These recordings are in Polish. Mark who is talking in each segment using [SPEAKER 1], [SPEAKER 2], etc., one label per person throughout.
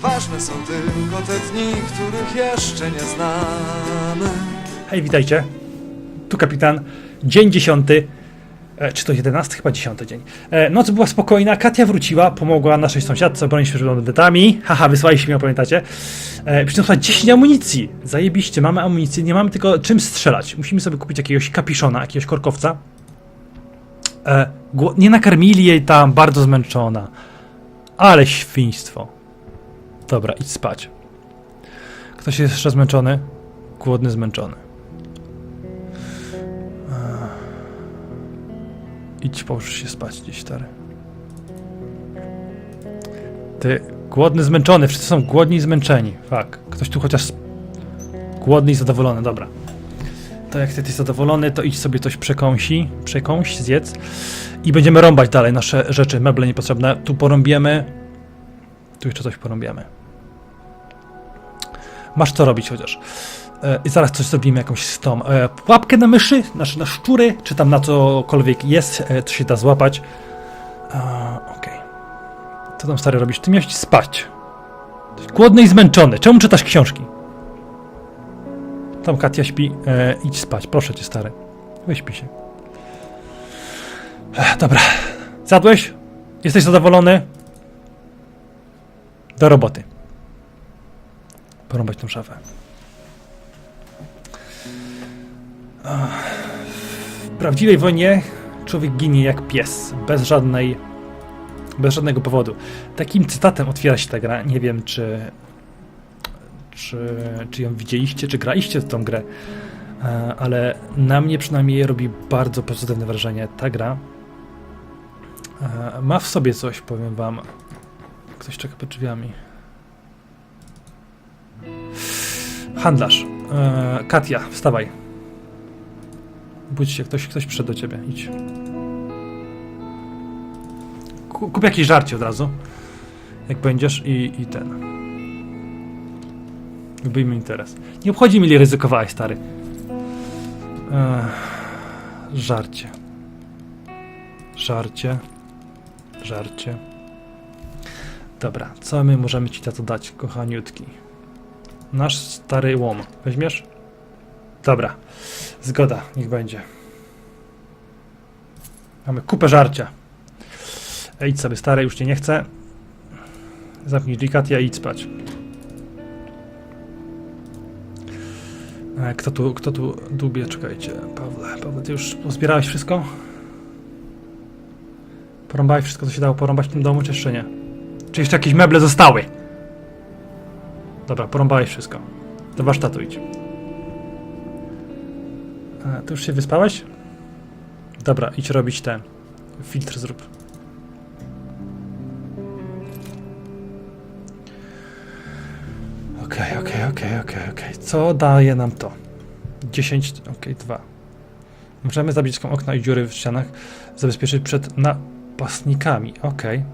[SPEAKER 1] Ważne są tylko te dni, których jeszcze nie znamy.
[SPEAKER 2] Hej, witajcie. Tu kapitan. Dzień dziesiąty. E, czy to 11? Chyba 10 dzień. E, noc była spokojna, Katia wróciła, pomogła naszej sąsiadce obronić się przed bandytami. Haha, wysłaliście mnie, pamiętacie? E, przyniosła 10 amunicji. Zajebiście, mamy amunicję, nie mamy tylko czym strzelać. Musimy sobie kupić jakiegoś kapiszona, jakiegoś korkowca. E, nie nakarmili jej tam, bardzo zmęczona. Ale świństwo. Dobra, idź spać. Ktoś jest jeszcze zmęczony? Głodny, zmęczony. Idź, połóż się spać gdzieś, stary. Ty, głodny, zmęczony. Wszyscy są głodni i zmęczeni. Fak. Ktoś tu chociaż głodny i zadowolony. Dobra. To jak ty jesteś zadowolony, to idź sobie coś przekąsi, przekąś, zjedz i będziemy rąbać dalej nasze rzeczy, meble niepotrzebne. Tu porąbiemy. Tu jeszcze coś porąbiemy. Masz co robić chociaż. E, I zaraz coś zrobimy, jakąś z tą e, pułapkę na myszy, znaczy na szczury, czy tam na cokolwiek jest, e, co się da złapać. Okej. Co tam stary robisz? Ty miałeś spać. Głodny i zmęczony. Czemu czytasz książki? Tam Katia śpi. E, idź spać, proszę cię stary. Wyśpi się. Ech, dobra. Zadłeś? Jesteś zadowolony? Do roboty. Porąbać tą szafę. W prawdziwej wojnie człowiek ginie jak pies, bez żadnej, bez żadnego powodu. Takim cytatem otwiera się ta gra. Nie wiem, czy, czy, czy ją widzieliście, czy graliście w tą grę, e, ale na mnie przynajmniej robi bardzo pozytywne wrażenie. Ta gra e, ma w sobie coś, powiem wam. Ktoś czeka pod drzwiami. Handlarz. E, Katia, wstawaj. Budź się, ktoś, ktoś przyszedł do ciebie. Idź. Ku- Kup jakieś żarcie od razu. Jak będziesz i, i ten. Wybijmy interes. Nie obchodzi mnie, ile ryzykowałeś, stary. Ech, żarcie. Żarcie. Żarcie. Dobra, co my możemy ci za to dać, kochaniutki? Nasz stary łom. Weźmiesz? Dobra. Zgoda, niech będzie. Mamy kupę żarcia. E, Idź sobie, stary, już cię nie chcę. Zamknij delikat, ja idź spać. E, Kto tu, kto tu dubie? Czekajcie, Pawle. Pawle, ty już pozbierałeś wszystko? Porąbałeś wszystko, co się dało porąbać w tym domu, czy jeszcze nie? Czy jeszcze jakieś meble zostały? Dobra, porąbałeś wszystko. Do warsztatu idź. A, ty już się wyspałeś? Dobra, idź robić ten. Filtr zrób. Okej, okej, okej, okej, okej. Co daje nam to? 10, okej, 2. Możemy zabić okna i dziury w ścianach, zabezpieczyć przed napastnikami, okej.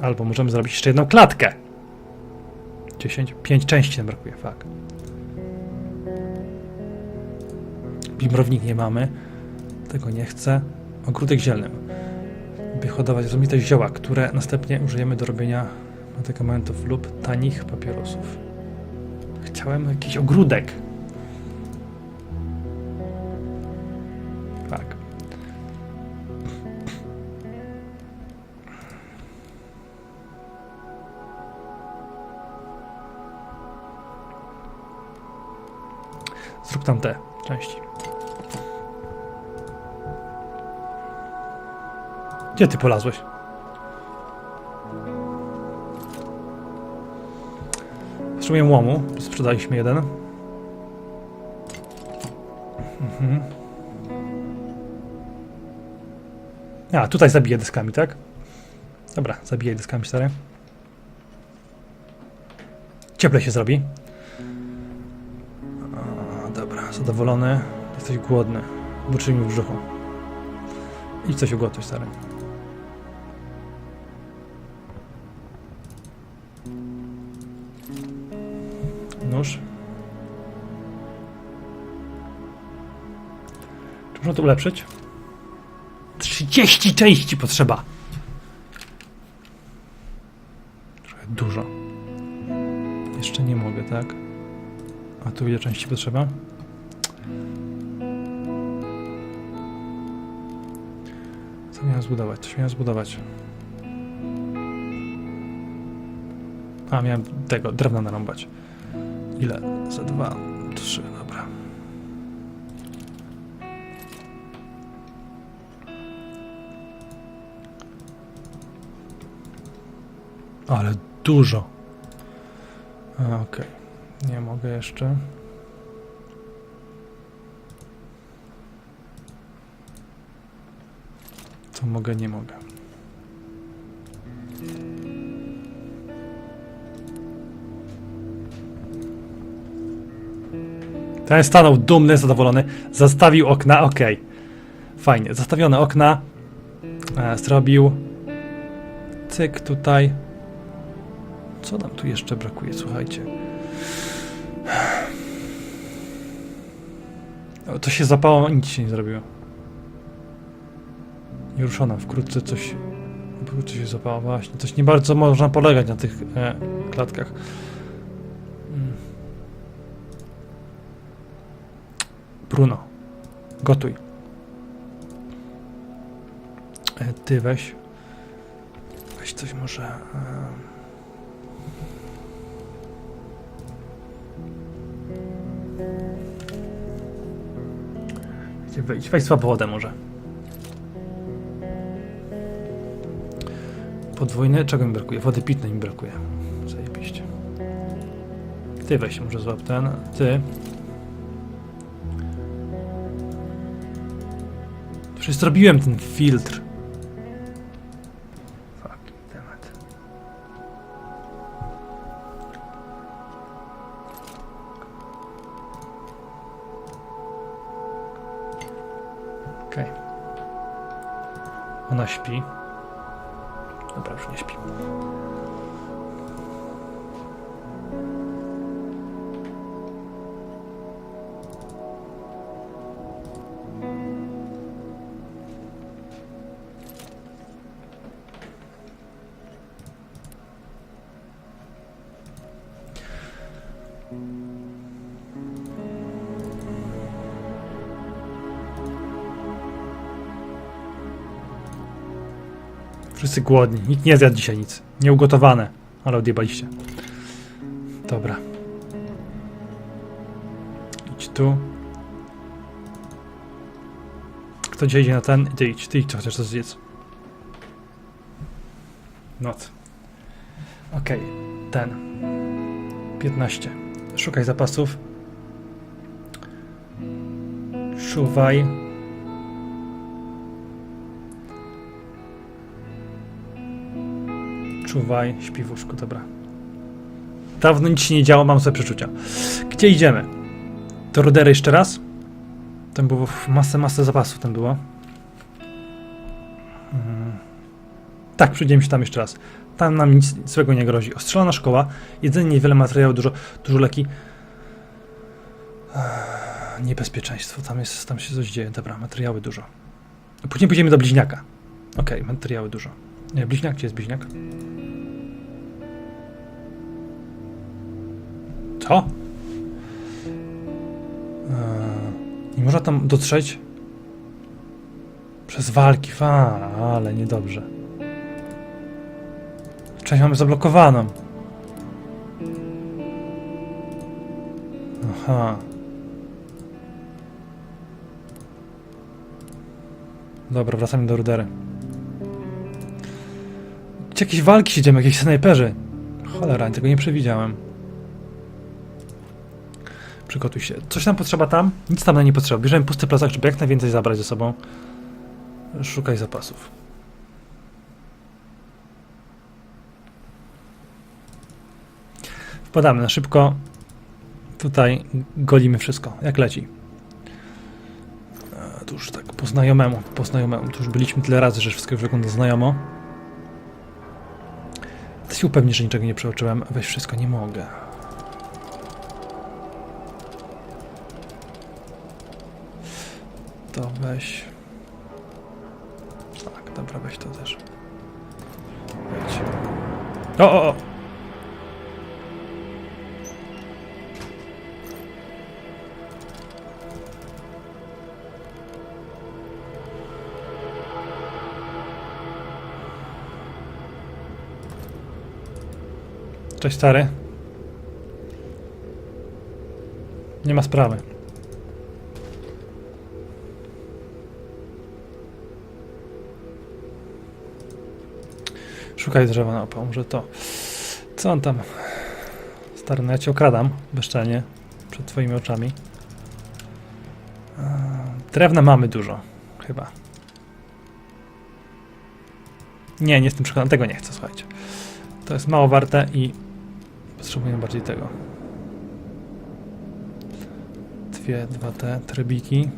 [SPEAKER 2] Albo możemy zrobić jeszcze jedną klatkę. 10, 5 części nam brakuje, fuck. Bimrownik nie mamy. Tego nie chcę. Ogródek zielny. By hodować rozmaite zioła, które następnie użyjemy do robienia medykamentów lub tanich papierosów. Chciałem jakiś ogródek. Zrób tam te części. Gdzie ty polazłeś? Potrzebuję łomu, sprzedaliśmy jeden. Mhm. A, tutaj zabiję deskami, tak? Dobra, zabijaj deskami, stary. Cieplej się zrobi. Zadowolony. Jesteś głodny. Burczy mi w brzuchu. Idź coś ugotuj, stary. Nóż. Czy można to ulepszyć? 30 części potrzeba. dużo. Jeszcze nie mogę, tak? A tu ile części potrzeba? Zbudować? Coś miałem zbudować. A, miałem tego, drewna narąbać. Ile? Za dwa, trzy, dobra. Ale dużo. Okej. Nie mogę jeszcze. Co mogę, nie mogę. Ten stanął dumny, zadowolony. Zastawił okna, okej. Fajnie, zastawione okna. E, zrobił. Cyk tutaj. Co nam tu jeszcze brakuje, słuchajcie. To się zapało, nic się nie zrobiło. Nieruszona, wkrótce coś... Wkrótce się zapało, właśnie. Coś nie bardzo można polegać na tych e, klatkach. Mm. Bruno, gotuj. E, ty weź. Weź coś może... E? Weź słabą wodę może. Podwójne? Czego mi brakuje? Wody pitnej mi brakuje. Zajebiście. Ty weź może złap ten. Ty. Przecież zrobiłem ten filtr. Fuck, temat. Okej. Ona śpi. Dobra, już nie śpi. Wszyscy głodni. Nikt nie zjadł dzisiaj nic. Nieugotowane. Ale odjebaliście. Dobra. Idź tu. Kto dzisiaj idzie na ten? Ty idź, ty idź chociaż to zjedz. Noc. Okej, ten. 15. Szukaj zapasów. Czuwaj. Czuwaj, śpi w łóżku, dobra. Dawno nic się nie działo, mam sobie przeczucia. Gdzie idziemy? Do jeszcze raz? Tam było masę, masę zapasów, tam było. Mm. Tak, przyjdziemy się tam jeszcze raz. Tam nam nic złego nie grozi. Ostrzelona szkoła, jedzenie, niewiele materiału, dużo, dużo leki. Ech, Niebezpieczeństwo, tam jest, tam się coś dzieje. Dobra, materiały dużo. Później pójdziemy do bliźniaka. Okej, materiały dużo. Nie, bliźniak, gdzie jest bliźniak? Co? Eee, nie można tam dotrzeć? Przez walki, fa, ale niedobrze. Część mamy zablokowaną. Aha. Dobra, wracamy do rudery. Gdzie jakieś walki się dzieją, jakieś snajperzy. Cholera, tego nie przewidziałem. Przygotuj się. Coś nam potrzeba tam? Nic tam nam nie potrzeba. Bierzemy pusty plecak, żeby jak najwięcej zabrać ze sobą. Szukaj zapasów. Wpadamy na szybko. Tutaj golimy wszystko, jak leci. Tu już tak po znajomemu, po znajomemu. Tu już byliśmy tyle razy, że wszystko wygląda znajomo. Się upewnić, że niczego nie przeoczyłem. Weź wszystko, nie mogę. To weź. Tak, dobra, weź to też. Wejdź. O, o, o! Cześć stary. Nie ma sprawy. Szukaj drzewa na opał, może to. Co on tam? Stary, no ja cię okradam bezczelnie przed twoimi oczami. Drewna mamy dużo, chyba. Nie, nie jestem przekonany, tego nie chcę, słuchajcie. To jest mało warte i potrzebuję bardziej tego. Dwie, dwa te trybiki.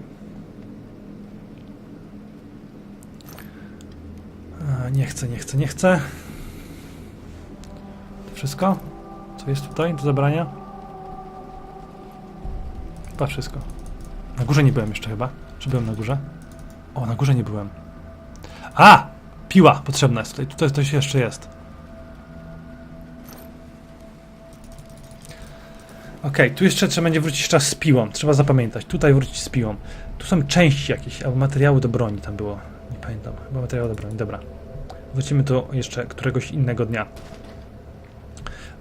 [SPEAKER 2] A, nie chcę, nie chcę, nie chcę. To wszystko? Co jest tutaj do zabrania? Chyba wszystko. Na górze nie byłem jeszcze chyba. Czy byłem na górze? O, na górze nie byłem. A! Piła potrzebna jest tutaj. Tutaj coś jeszcze jest. Okej, tu jeszcze trzeba będzie wrócić czas z piłą. Trzeba zapamiętać. Tutaj wrócić z piłą. Tu są części jakieś, albo materiały do broni tam było. Nie pamiętam. Chyba materiały do broni. Dobra. Wrócimy tu jeszcze któregoś innego dnia.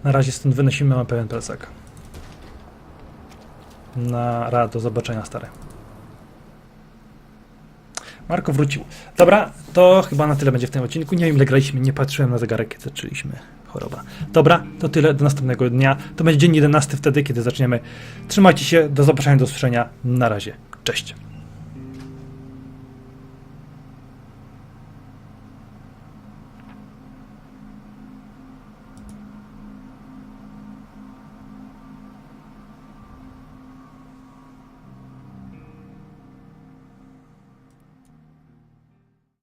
[SPEAKER 2] Na razie stąd wynosimy, mamy pełen plecak. Na ra, do zobaczenia stary. Marko wrócił. Dobra, to chyba na tyle będzie w tym odcinku. Nie wiem ile graliśmy, nie patrzyłem na zegarek, kiedy zaczęliśmy. Choroba. Dobra, to tyle do następnego dnia. To będzie dzień 11 wtedy, kiedy zaczniemy. Trzymajcie się, do zobaczenia, do usłyszenia. Na razie. Cześć.